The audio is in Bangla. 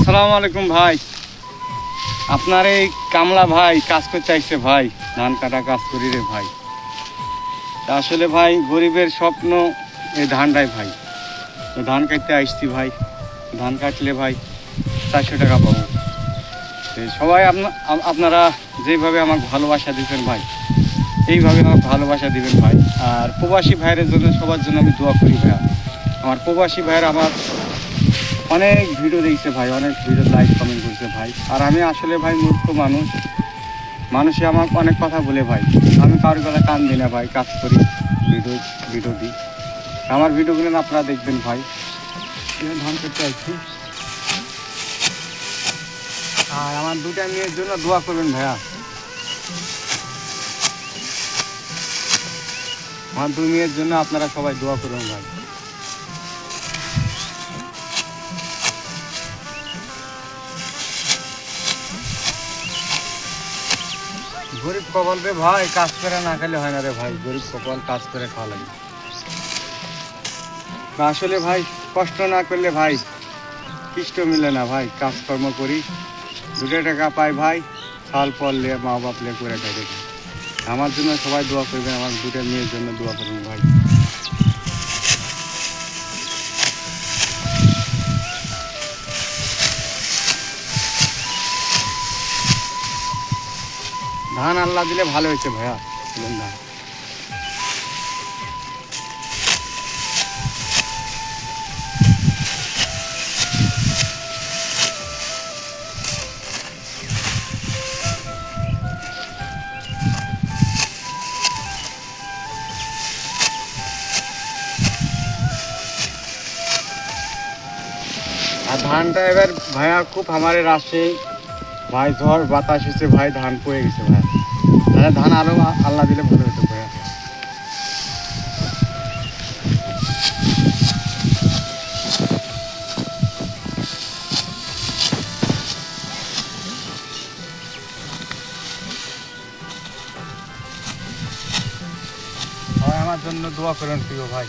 আসসালামু আলাইকুম ভাই। আপনার এই কামলা ভাই কাজ করতে চাইছে ভাই। ধান কাটা কাজ করি রে ভাই। আসলে ভাই গরিবের স্বপ্ন এই ধানটাই ভাই। তো ধান কাটতে আসছি ভাই। ধান কাটলে ভাই চারশো টাকা পাবো। সবাই আপনা- আপনারা যেভাবে আমাকে ভালোবাসা দিবেন ভাই, এইভাবে আমাকে ভালোবাসা দিবেন ভাই। আর প্রবাসী ভাইয়ের জন্য সবার জন্য আমি দোয়া করি ভাইয়া। আমার প্রবাসী ভাইয়ের আমার অনেক ভিডিও দেখছে ভাই অনেক ভিডিও লাইক কমেন্ট করছে ভাই। আর আমি আসলে ভাই মূর্খ মানুষ। মানুষে আমাকে অনেক কথা বলে ভাই। আমি কারোর কথা কান দিই না ভাই কাজ করি ভিডিও ভিডিও দিই। আমার ভিডিওগুলো আপনারা দেখবেন ভাই। ধান করতে আসছি। আর আমার দুটা মেয়ের জন্য দোয়া করবেন ভাইয়া। আমার দুই মেয়ের জন্য আপনারা সবাই দোয়া করবেন ভাই। গরিব কপাল রে ভাই, কাজ করে না খেলে হয় না রে ভাই। গরিব কপাল, কাজ করে খাওয়া লাগে। আসলে ভাই, কষ্ট না করলে ভাই, কৃষ্ট মিলে না ভাই। কাজকর্ম করি, দুটো টাকা পাই ভাই ফল ফল পড়লে মা বাপ বাপলে করে খাই। আমার জন্য সবাই দোয়া করবেন, আমার দুটো মেয়ের জন্য দোয়া করবেন ভাই। ধান আল্লাহ দিলে ভালো হয়েছে ভাইয়া। আর ধানটা এবার ভাইয়া খুব আমার রাশে ভাই ঝড় বাতাস এসে ভাই, ধান পড়ে গেছে ভাই। তাহলে ধান আরও আল্লাহ দিলে ভালো হতো ভাই, আমার জন্য দোয়া করেন প্রিয় ভাই।